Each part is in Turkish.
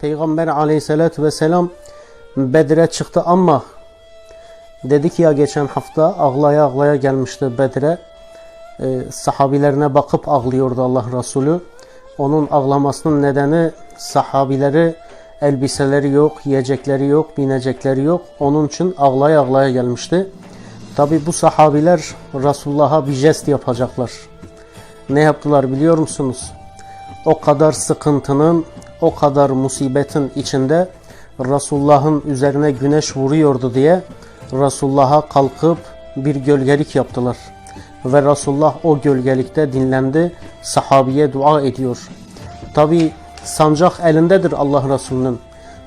Peygamber aleyhissalatü vesselam Bedir'e çıktı ama dedik ya geçen hafta ağlaya ağlaya gelmişti Bedir'e. Ee, sahabilerine bakıp ağlıyordu Allah Resulü. Onun ağlamasının nedeni sahabileri elbiseleri yok, yiyecekleri yok, binecekleri yok. Onun için ağlaya ağlaya gelmişti. Tabi bu sahabiler Resulullah'a bir jest yapacaklar. Ne yaptılar biliyor musunuz? O kadar sıkıntının, o kadar musibetin içinde Resulullah'ın üzerine güneş vuruyordu diye Resulullah'a kalkıp bir gölgelik yaptılar. Ve Resulullah o gölgelikte dinlendi, sahabiye dua ediyor. Tabi sancak elindedir Allah Resulü'nün.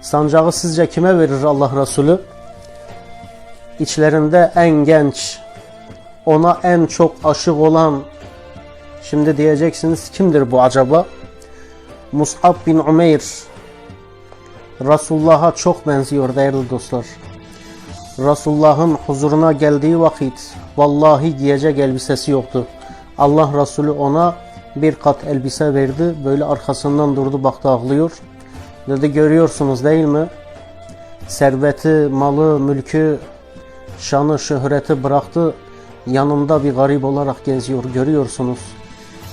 Sancağı sizce kime verir Allah Resulü? İçlerinde en genç, ona en çok aşık olan, şimdi diyeceksiniz kimdir bu acaba? Mus'ab bin Umeyr, Resulullah'a çok benziyor değerli dostlar. Resulullah'ın huzuruna geldiği vakit vallahi giyecek elbisesi yoktu. Allah Resulü ona bir kat elbise verdi. Böyle arkasından durdu baktı ağlıyor. Dedi görüyorsunuz değil mi? Serveti, malı, mülkü, şanı, şöhreti bıraktı. Yanımda bir garip olarak geziyor görüyorsunuz.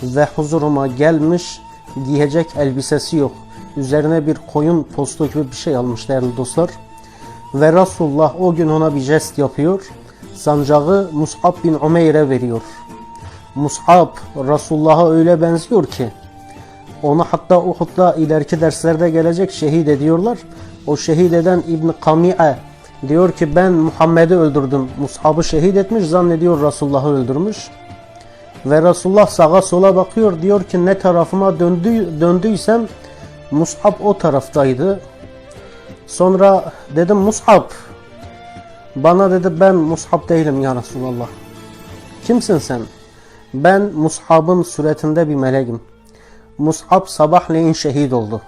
Ve huzuruma gelmiş giyecek elbisesi yok. Üzerine bir koyun postu gibi bir şey almış değerli dostlar. Ve Resulullah o gün ona bir jest yapıyor. Sancağı Mus'ab bin Umeyr'e veriyor. Mus'ab Resulullah'a öyle benziyor ki onu hatta Uhud'da ileriki derslerde gelecek şehit ediyorlar. O şehit eden İbn Kami'e diyor ki ben Muhammed'i öldürdüm. Mus'ab'ı şehit etmiş zannediyor Resulullah'ı öldürmüş. Ve Resulullah sağa sola bakıyor diyor ki ne tarafıma döndü, döndüysem Mus'ab o taraftaydı. Sonra dedim Mus'ab bana dedi ben Mus'ab değilim ya Resulallah. Kimsin sen? Ben Mus'ab'ın suretinde bir meleğim. Mus'ab sabahleyin şehit oldu.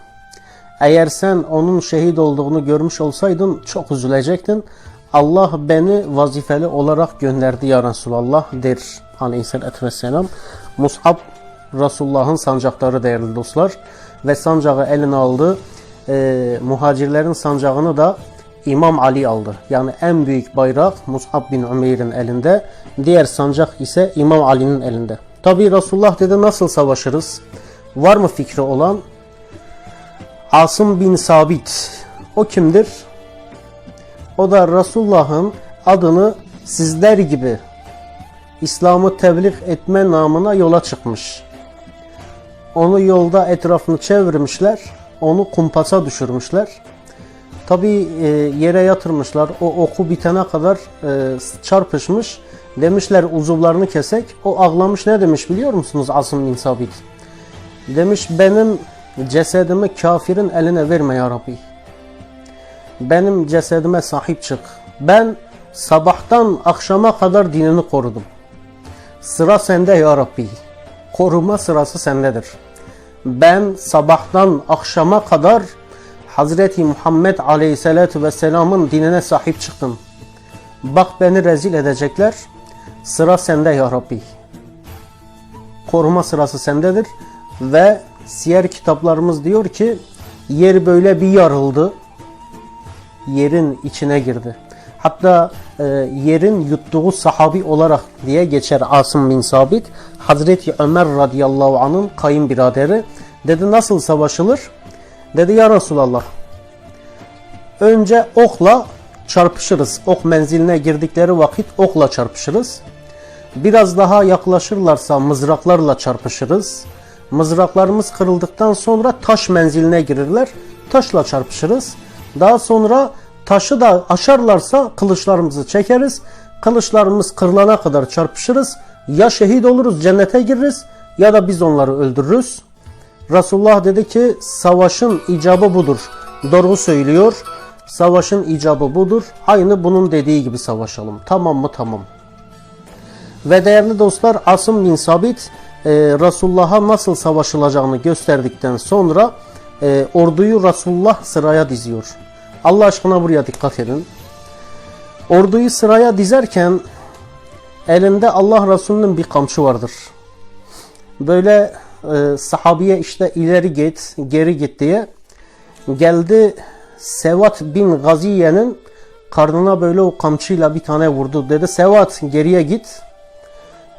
Eğer sen onun şehit olduğunu görmüş olsaydın çok üzülecektin. Allah beni vazifeli olarak gönderdi ya Resulallah der aleyhissalatü vesselam. Mus'ab Resulullah'ın sancakları değerli dostlar. Ve sancağı eline aldı. Ee, muhacirlerin sancağını da İmam Ali aldı. Yani en büyük bayrak Mus'ab bin Umeyr'in elinde. Diğer sancak ise İmam Ali'nin elinde. Tabi Resulullah dedi nasıl savaşırız? Var mı fikri olan? Asım bin Sabit. O kimdir? O da Resulullah'ın adını sizler gibi İslam'ı tebliğ etme namına yola çıkmış. Onu yolda etrafını çevirmişler. Onu kumpasa düşürmüşler. Tabi e, yere yatırmışlar. O oku bitene kadar e, çarpışmış. Demişler uzuvlarını kesek. O ağlamış ne demiş biliyor musunuz Asım bin Sabit? Demiş benim cesedimi kafirin eline verme ya Rabbi. Benim cesedime sahip çık. Ben sabahtan akşama kadar dinini korudum. Sıra sende ya Rabbi. Koruma sırası sendedir. Ben sabahtan akşama kadar Hazreti Muhammed Aleyhisselatü Vesselam'ın dinine sahip çıktım. Bak beni rezil edecekler. Sıra sende ya Rabbi. Koruma sırası sendedir. Ve siyer kitaplarımız diyor ki yer böyle bir yarıldı. Yerin içine girdi. Hatta e, yerin yuttuğu sahabi olarak diye geçer Asım bin Sabit. Hazreti Ömer radıyallahu anh'ın kayınbiraderi. Dedi nasıl savaşılır? Dedi ya Resulallah. Önce okla çarpışırız. Ok menziline girdikleri vakit okla çarpışırız. Biraz daha yaklaşırlarsa mızraklarla çarpışırız. Mızraklarımız kırıldıktan sonra taş menziline girirler. Taşla çarpışırız. Daha sonra taşı da aşarlarsa kılıçlarımızı çekeriz. Kılıçlarımız kırılana kadar çarpışırız. Ya şehit oluruz cennete gireriz ya da biz onları öldürürüz. Resulullah dedi ki savaşın icabı budur. Doğru söylüyor. Savaşın icabı budur. Aynı bunun dediği gibi savaşalım. Tamam mı? Tamam. Ve değerli dostlar Asım bin Sabit e, Resulullah'a nasıl savaşılacağını gösterdikten sonra e, orduyu Resulullah sıraya diziyor. Allah aşkına buraya dikkat edin. Orduyu sıraya dizerken elinde Allah Resulü'nün bir kamçı vardır. Böyle e, sahabiye işte ileri git, geri git diye geldi Sevat bin Gaziye'nin karnına böyle o kamçıyla bir tane vurdu. Dedi Sevat geriye git.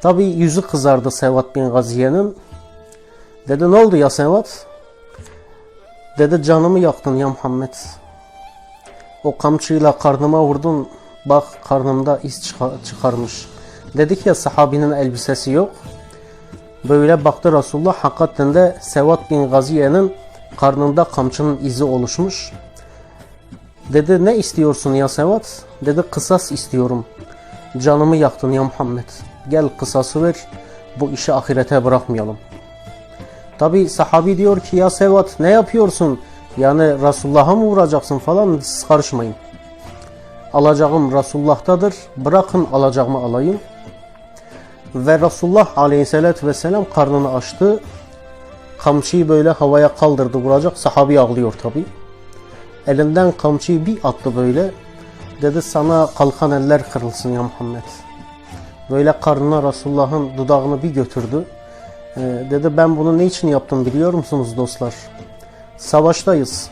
Tabi yüzü kızardı Sevat bin Gaziye'nin. Dedi ne oldu ya Sevat? Dedi canımı yaktın ya Muhammed. O kamçıyla karnıma vurdun. Bak karnımda iz çıka- çıkarmış. Dedik ya sahabinin elbisesi yok. Böyle baktı Resulullah hakikaten de Sevat bin Gaziye'nin karnında kamçının izi oluşmuş. Dedi ne istiyorsun ya Sevat? Dedi kısas istiyorum. Canımı yaktın ya Muhammed. Gel kısası ver. Bu işi ahirete bırakmayalım. Tabi sahabi diyor ki ya Sevat ne yapıyorsun? Yani Resulullah'a mı vuracaksın falan siz karışmayın. Alacağım Resulullah'tadır. Bırakın alacağımı alayım. Ve Resulullah aleyhissalatü vesselam karnını açtı. Kamçıyı böyle havaya kaldırdı vuracak. Sahabi ağlıyor tabi. Elinden kamçıyı bir attı böyle. Dedi sana kalkan eller kırılsın ya Muhammed. Böyle karnına Resulullah'ın dudağını bir götürdü. Ee, dedi ben bunu ne için yaptım biliyor musunuz dostlar? Savaştayız.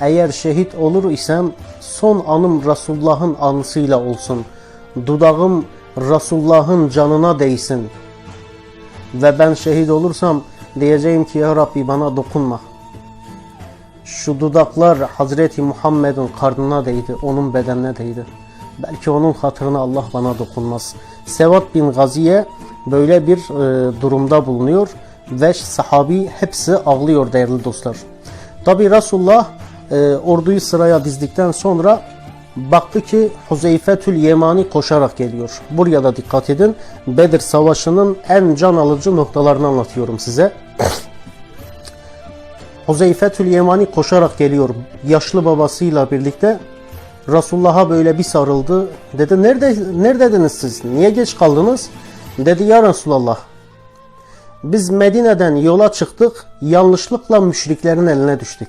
Eğer şehit olur isem son anım Resulullah'ın anısıyla olsun. Dudağım Resulullah'ın canına değsin. Ve ben şehit olursam diyeceğim ki ya Rabbi bana dokunma. Şu dudaklar Hazreti Muhammed'in karnına değdi, onun bedenine değdi. Belki onun hatırına Allah bana dokunmaz. Sevat bin Gaziye böyle bir e, durumda bulunuyor ve sahabi hepsi ağlıyor değerli dostlar. Tabi Resulullah e, orduyu sıraya dizdikten sonra baktı ki Huzeyfetül Yemani koşarak geliyor. Buraya da dikkat edin. Bedir Savaşı'nın en can alıcı noktalarını anlatıyorum size. Huzeyfetül Yemani koşarak geliyor. Yaşlı babasıyla birlikte Resulullah'a böyle bir sarıldı. Dedi nerede neredediniz siz? Niye geç kaldınız? Dedi ya Resulallah. Biz Medine'den yola çıktık. Yanlışlıkla müşriklerin eline düştük.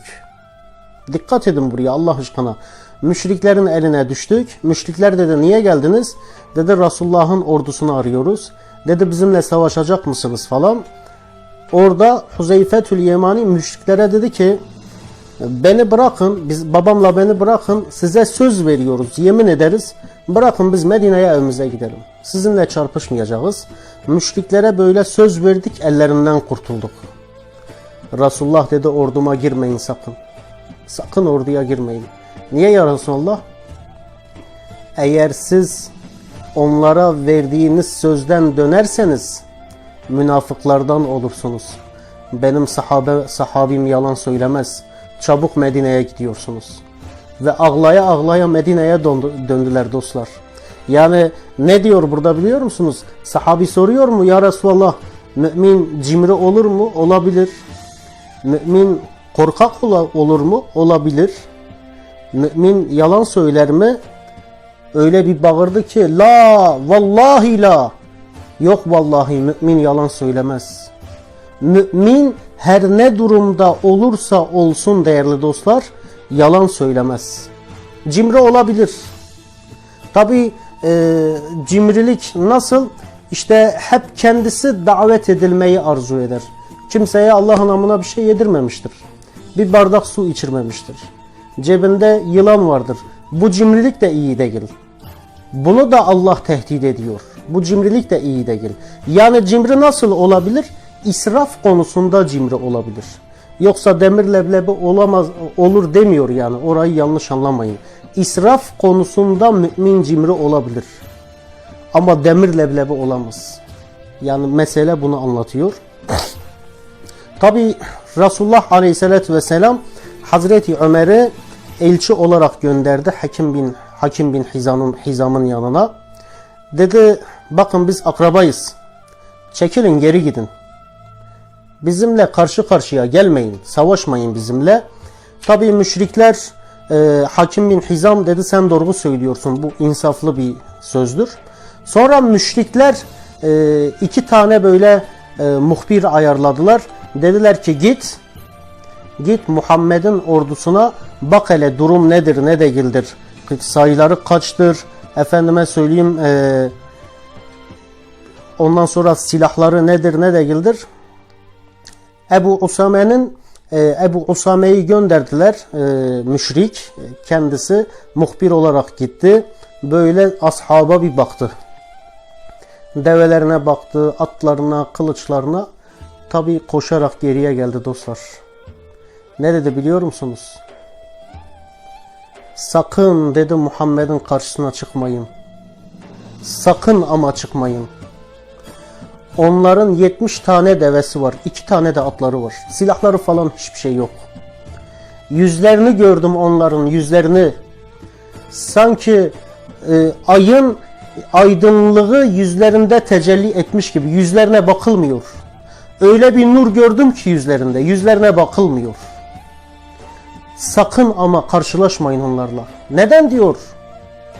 Dikkat edin buraya Allah aşkına. Müşriklerin eline düştük. Müşrikler dedi niye geldiniz? Dedi Resulullah'ın ordusunu arıyoruz. Dedi bizimle savaşacak mısınız falan. Orada Huzeyfetül Yemani müşriklere dedi ki beni bırakın, biz babamla beni bırakın, size söz veriyoruz, yemin ederiz. Bırakın biz Medine'ye evimize gidelim. Sizinle çarpışmayacağız. Müşriklere böyle söz verdik, ellerinden kurtulduk. Resulullah dedi orduma girmeyin sakın. Sakın orduya girmeyin. Niye ya Resulullah? Eğer siz onlara verdiğiniz sözden dönerseniz münafıklardan olursunuz. Benim sahabe, sahabim yalan söylemez. Çabuk Medine'ye gidiyorsunuz. Ve ağlaya ağlaya Medine'ye döndüler dostlar. Yani ne diyor burada biliyor musunuz? Sahabi soruyor mu ya Resulallah mümin cimri olur mu? Olabilir. Mümin korkak olur mu? Olabilir. Mümin yalan söyler mi? Öyle bir bağırdı ki la vallahi la Yok vallahi mümin yalan söylemez. Mümin her ne durumda olursa olsun değerli dostlar yalan söylemez. Cimri olabilir. Tabi e, cimrilik nasıl? İşte hep kendisi davet edilmeyi arzu eder. Kimseye Allah'ın namına bir şey yedirmemiştir. Bir bardak su içirmemiştir. Cebinde yılan vardır. Bu cimrilik de iyi değil. Bunu da Allah tehdit ediyor. Bu cimrilik de iyi değil. Yani cimri nasıl olabilir? İsraf konusunda cimri olabilir. Yoksa demir leblebi olamaz olur demiyor yani. Orayı yanlış anlamayın. İsraf konusunda mümin cimri olabilir. Ama demir leblebi olamaz. Yani mesele bunu anlatıyor. Tabi Resulullah Aleyhisselatü Vesselam Hazreti Ömer'i elçi olarak gönderdi Hakim bin Hakim bin Hizam'ın Hizam'ın yanına. Dedi bakın biz akrabayız. Çekilin geri gidin. Bizimle karşı karşıya gelmeyin. Savaşmayın bizimle. Tabi müşrikler e, Hakim bin Hizam dedi sen doğru söylüyorsun. Bu insaflı bir sözdür. Sonra müşrikler e, iki tane böyle e, muhbir ayarladılar. Dediler ki git git Muhammed'in ordusuna bak hele durum nedir ne değildir. Sayıları kaçtır. Efendime söyleyeyim e, ondan sonra silahları nedir ne değildir. Ebu Usame'nin e, Ebu Usame'yi gönderdiler e, müşrik. Kendisi muhbir olarak gitti. Böyle ashaba bir baktı. Develerine baktı, atlarına, kılıçlarına. Tabi koşarak geriye geldi dostlar. Ne dedi biliyor musunuz? Sakın dedi Muhammed'in karşısına çıkmayın. Sakın ama çıkmayın. Onların 70 tane devesi var. 2 tane de atları var. Silahları falan hiçbir şey yok. Yüzlerini gördüm onların yüzlerini. Sanki e, ayın aydınlığı yüzlerinde tecelli etmiş gibi. Yüzlerine bakılmıyor. Öyle bir nur gördüm ki yüzlerinde. Yüzlerine bakılmıyor. Sakın ama karşılaşmayın onlarla. Neden diyor?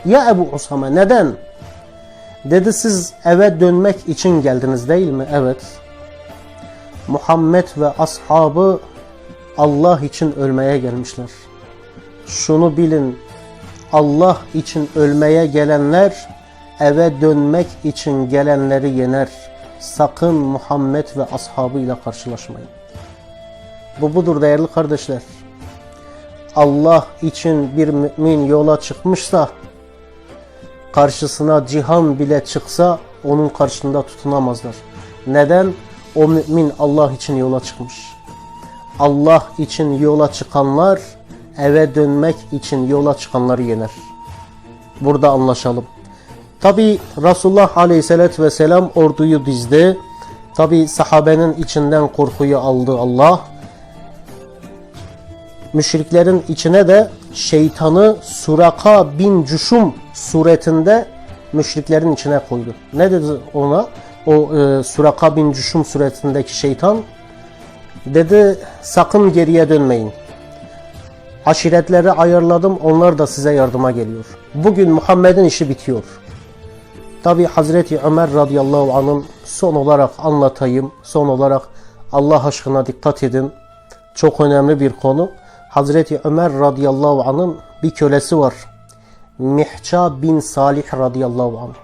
Ya Ebu Usame neden? Dedi siz eve dönmek için geldiniz değil mi? Evet. Muhammed ve ashabı Allah için ölmeye gelmişler. Şunu bilin. Allah için ölmeye gelenler eve dönmek için gelenleri yener. Sakın Muhammed ve ashabıyla karşılaşmayın. Bu budur değerli kardeşler. Allah için bir mümin yola çıkmışsa karşısına cihan bile çıksa onun karşısında tutunamazlar. Neden? O mümin Allah için yola çıkmış. Allah için yola çıkanlar eve dönmek için yola çıkanları yener. Burada anlaşalım. Tabi Resulullah Aleyhisselatü Vesselam orduyu dizdi. Tabi sahabenin içinden korkuyu aldı Allah. Müşriklerin içine de şeytanı Suraka bin Cuşum suretinde müşriklerin içine koydu. Ne dedi ona? O e, Suraka bin Cuşum suretindeki şeytan dedi sakın geriye dönmeyin. Aşiretleri ayarladım onlar da size yardıma geliyor. Bugün Muhammed'in işi bitiyor. Tabi Hazreti Ömer radıyallahu anh'ın son olarak anlatayım. Son olarak Allah aşkına dikkat edin. Çok önemli bir konu. Hazreti Ömer radıyallahu anh'ın bir kölesi var. Mihça bin Salih radıyallahu anh.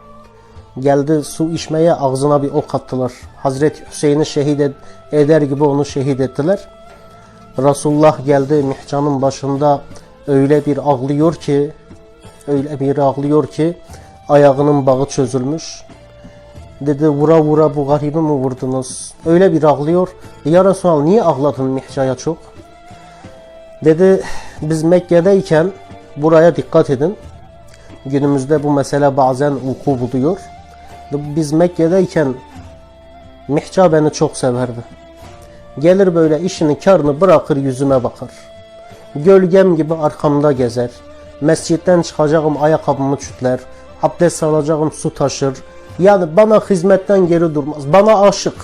Geldi su içmeye ağzına bir ok attılar. Hazreti Hüseyin'i şehit eder gibi onu şehit ettiler. Resulullah geldi Mihcan'ın başında öyle bir ağlıyor ki öyle bir ağlıyor ki ayağının bağı çözülmüş. Dedi vura vura bu garibi mi vurdunuz? Öyle bir ağlıyor. Ya Resulallah niye ağladın Mihca'ya çok? Dedi biz Mekke'deyken buraya dikkat edin. Günümüzde bu mesele bazen vuku buluyor. Biz Mekke'deyken Mihca beni çok severdi. Gelir böyle işini karını bırakır yüzüme bakar. Gölgem gibi arkamda gezer. Mescitten çıkacağım ayakkabımı çütler. Abdest alacağım su taşır. Yani bana hizmetten geri durmaz. Bana aşık.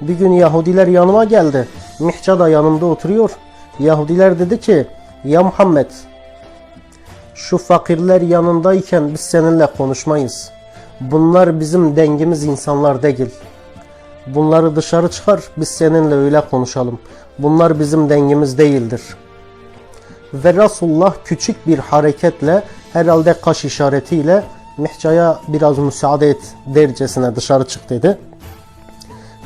Bir gün Yahudiler yanıma geldi. Mihca da yanımda oturuyor. Yahudiler dedi ki ya Muhammed şu fakirler yanındayken biz seninle konuşmayız. Bunlar bizim dengimiz insanlar değil. Bunları dışarı çıkar biz seninle öyle konuşalım. Bunlar bizim dengimiz değildir. Ve Resulullah küçük bir hareketle herhalde kaş işaretiyle Mihca'ya biraz müsaade et dercesine dışarı çık dedi.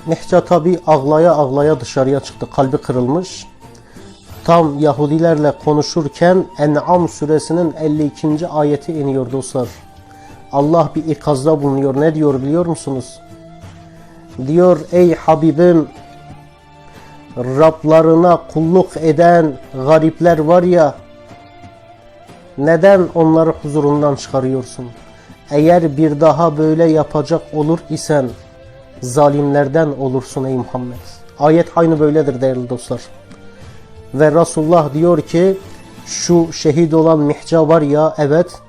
Mihca tabi ağlaya ağlaya dışarıya çıktı. Kalbi kırılmış tam Yahudilerle konuşurken En'am suresinin 52. ayeti iniyor dostlar. Allah bir ikazda bulunuyor. Ne diyor biliyor musunuz? Diyor ey Habibim Rablarına kulluk eden garipler var ya neden onları huzurundan çıkarıyorsun? Eğer bir daha böyle yapacak olur isen zalimlerden olursun ey Muhammed. Ayet aynı böyledir değerli dostlar. Ve Resulullah diyor ki şu şehit olan Mihca var ya evet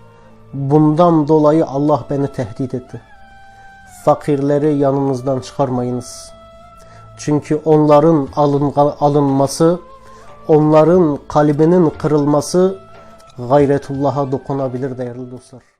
bundan dolayı Allah beni tehdit etti. Fakirleri yanınızdan çıkarmayınız. Çünkü onların alın, alınması, onların kalbinin kırılması gayretullah'a dokunabilir değerli dostlar.